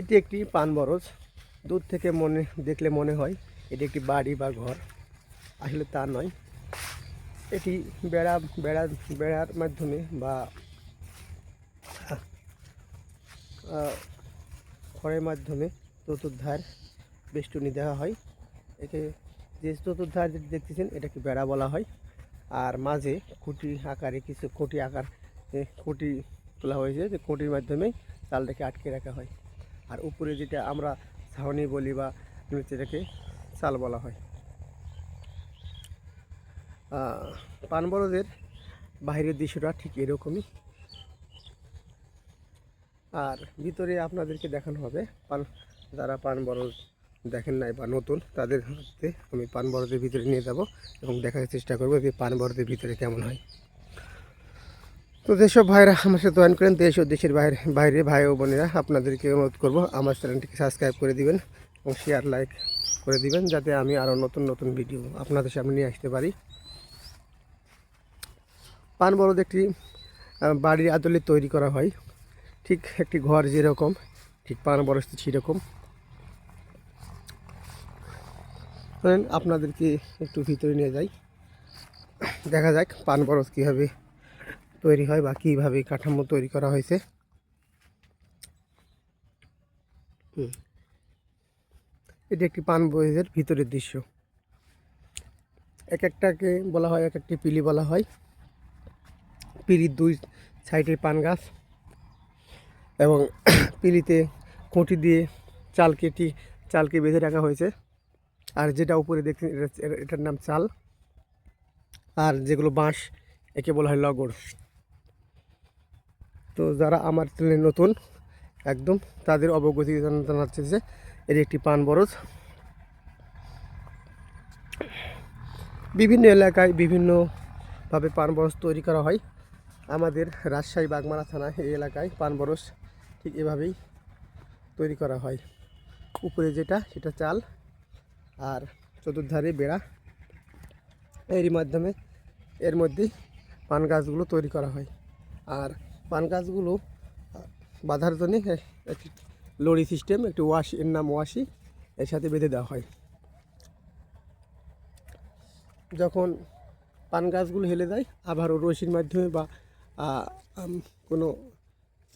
এটি একটি পান বরজ। দূর থেকে মনে, দেখলে মনে হয় এটি একটি বাড়ি বা ঘর। আসলে তা নয়। এটি বেড়া বেড়া, বেড়ার মাধ্যমে বা খড়ের মাধ্যমে চতুর্ধার বেষ্টনী দেওয়া হয়। একে যে চতুর্ধার দেখতেছেন, এটাকে বেড়া বলা হয়। আর মাঝে খুঁটি আকারে কিছু খুঁটি আকার খুঁটি তোলা হয়েছে। যে খুঁটির মাধ্যমে চালটাকে আটকে রাখা হয়। আর উপরে যেটা আমরা ছাউনি বলি বা যেটাকে চাল বলা হয়। পানবরদের বাইরের দৃশ্যটা ঠিক এরকমই। আর ভিতরে আপনাদেরকে দেখানো হবে পান, যারা পান বরজ দেখেন নাই বা নতুন, তাদের হাতে আমি পান বরদের ভিতরে নিয়ে যাব এবং দেখার চেষ্টা করব যে পান বরদের ভিতরে কেমন হয়। তো যেসব ভাইরা আমার সাথে জয়েন করেন, দেশ ও দেশের বাইরে বাইরে ভাই ও বোনেরা, আপনাদেরকে অনুরোধ করব, আমার চ্যানেলটিকে সাবস্ক্রাইব করে দিবেন এবং শেয়ার লাইক করে দিবেন, যাতে আমি আরও নতুন নতুন ভিডিও আপনাদের সামনে নিয়ে আসতে পারি। পান বরদ একটি বাড়ির আদলে তৈরি করা হয়। ঠিক একটি ঘর যেরকম, ঠিক পান বরজ সেরকম আপনাদেরকে একটু ভিতরে নিয়ে যাই। দেখা যাক পান বরজ কীভাবে তৈরি হয় বা কীভাবে কাঠামো তৈরি করা হয়েছে। এটি একটি পান বরজের ভিতরের দৃশ্য। এক একটাকে বলা হয়, এক একটি পিলি বলা হয়। পিলির দুই সাইডে পান গাছ এবং পিলিতে খুঁটি দিয়ে চাল কেটি চালকে বেঁধে রাখা হয়েছে। আর যেটা উপরে দেখছেন এটা- এটা- এটার নাম চাল। আর যেগুলো বাঁশ, একে বলা হয় লগর। তো যারা আমার চ্যানেলে নতুন, একদম তাদের অবগতি জানা- জানাচ্ছে যে এর একটি পান বরজ। বিভিন্ন এলাকায় বিভিন্নভাবে পান বরজ তৈরি করা হয়। আমাদের রাজশাহী বাগমারা থানা এই এলাকায় পান বরজ ঠিক এভাবেই তৈরি করা হয়। উপরে যেটা, সেটা চাল আর চতুর্ধারে বেড়া। এরই মাধ্যমে এর মধ্যেই পান গাছগুলো তৈরি করা হয়। আর পান গাছগুলো বাঁধার জন্যে একটি লড়ি সিস্টেম, একটি ওয়াশি, এর নাম ওয়াশি, এর সাথে বেঁধে দেওয়া হয়। যখন পান গাছগুলো হেলে যায়, আবারও রশির মাধ্যমে বা কোনো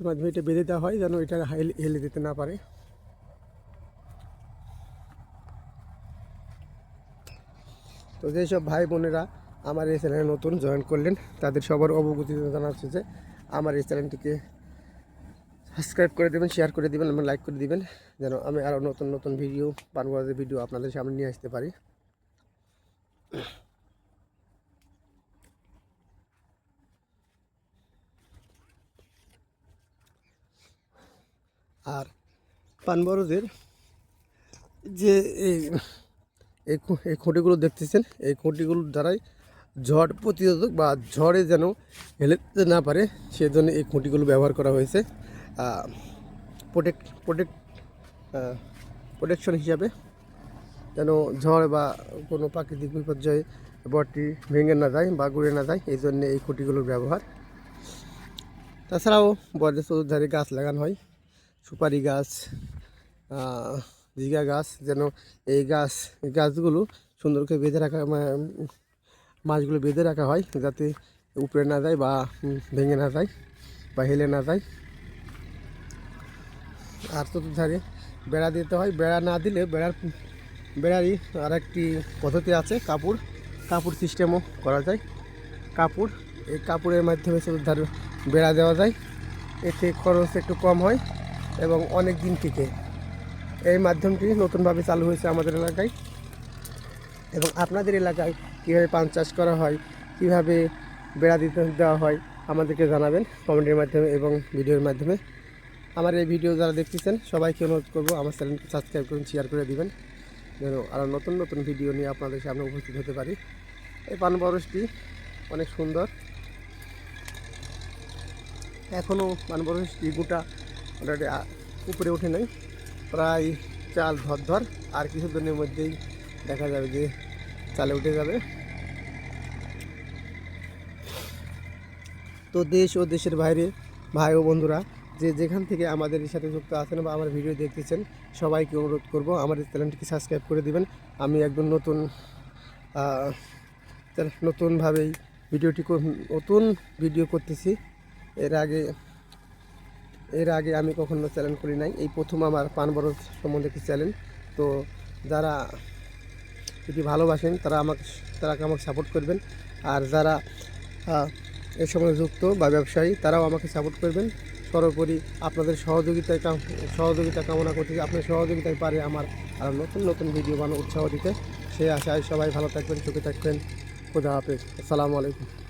মাধ্যমে এটা বেঁধে দেওয়া হয়, যেন এটা হেলে যেতে না পারে। তো যেসব ভাই বোনেরা আমার এই চ্যানেলে নতুন, জয়েন করলেন, তাদের সবার অবগতি জানাচ্ছে যে আমার এই চ্যানেলটিকে সাবস্ক্রাইব করে দেবেন শেয়ার করে দেবেন, এবং লাইক করে দিবেন, যেন আমি আরও নতুন নতুন ভিডিও পানবাদের ভিডিও আপনাদের সামনে নিয়ে আসতে পারি। আর পানবরদের যে এই এই খুঁটিগুলো দেখতেছেন, এই খুঁটিগুলোর দ্বারাই ঝড় প্রতিরোধক বা ঝড়ে যেন হেলে না পারে, সেজন্য এই খুঁটিগুলো ব্যবহার করা হয়েছে। প্রোটেক্ট প্রোটেক্ট প্রোটেকশন হিসাবে যেন ঝড় বা কোনো প্রাকৃতিক বিপর্যয়ে বটটি ভেঙে না যায় বা গুড়ে না যায়, এই জন্যে এই খুঁটিগুলোর ব্যবহার। তাছাড়াও বরের চতুর্ধারে গাছ লাগানো হয়, সুপারি গাছ জিগা গাছ, যেন এই গাছ, গাছগুলো সুন্দর করে বেঁধে রাখা মাছগুলো বেঁধে রাখা হয় যাতে উপরে না যায় বা ভেঙে না যায় বা হেলে না যায়। আর চতুর্ধারে বেড়া দিতে হয়। বেড়া না দিলে বেড়ার, বেড়ারই আর একটি পদ্ধতি আছে, কাপড়। কাপড় সিস্টেমও করা যায়। কাপড়, এই কাপড়ের মাধ্যমে চতুর্ধারে বেড়া দেওয়া যায়। এতে খরচ একটু কম হয় এবং অনেক দিন টিকে। এই মাধ্যমটি নতুনভাবে চালু হয়েছে আমাদের এলাকায়। এবং আপনাদের এলাকায় কীভাবে পান চাষ করা হয়, কীভাবে বেড়া দিতে দেওয়া হয়, আমাদেরকে জানাবেন কমেন্টের মাধ্যমে এবং ভিডিওর মাধ্যমে। আমার এই ভিডিও যারা দেখতেছেন, সবাইকে অনুরোধ করব আমার চ্যানেলকে সাবস্ক্রাইব করুন শেয়ার করে দিবেন। যেন আরও নতুন নতুন ভিডিও নিয়ে আপনাদের সামনে উপস্থিত হতে পারি। এই পান বরসটি অনেক সুন্দর। এখনও পান বরসটি গোটা অলরেডি উপরে ওঠে নাই। প্রায় চাল ধর ধর, আর কিছু দিনের মধ্যেই দেখা যাবে যে চালে উঠে যাবে। তো দেশ ও দেশের বাইরে ভাই ও বন্ধুরা, যে যেখান থেকে আমাদের সাথে যুক্ত আছেন বা আমার ভিডিও দেখতেছেন, সবাইকে অনুরোধ করব এই চ্যানেলটিকে সাবস্ক্রাইব করে দিবেন। আমি একদম নতুন নতুনভাবেই ভিডিওটি নতুন ভিডিও করতেছি। এর আগে এর আগে আমি কখনো চ্যানেল করি নাই। এই প্রথম আমার পান বরজ সম্বন্ধে একটি চ্যানেল তো যারা যদি ভালোবাসেন, তারা আমাকে তারা আমাকে সাপোর্ট করবেন। আর যারা এর সঙ্গে যুক্ত বা ব্যবসায়ী, তারাও আমাকে সাপোর্ট করবেন। সর্বোপরি আপনাদের সহযোগিতায় সহযোগিতা কামনা করছি আপনার সহযোগিতায় পারে আমার আর নতুন নতুন ভিডিও বানানো উৎসাহ দিতে। সেই আশায় সবাই ভালো থাকবেন চোখে থাকবেন। খুদা হাফেজ। আসসালামু আলাইকুম।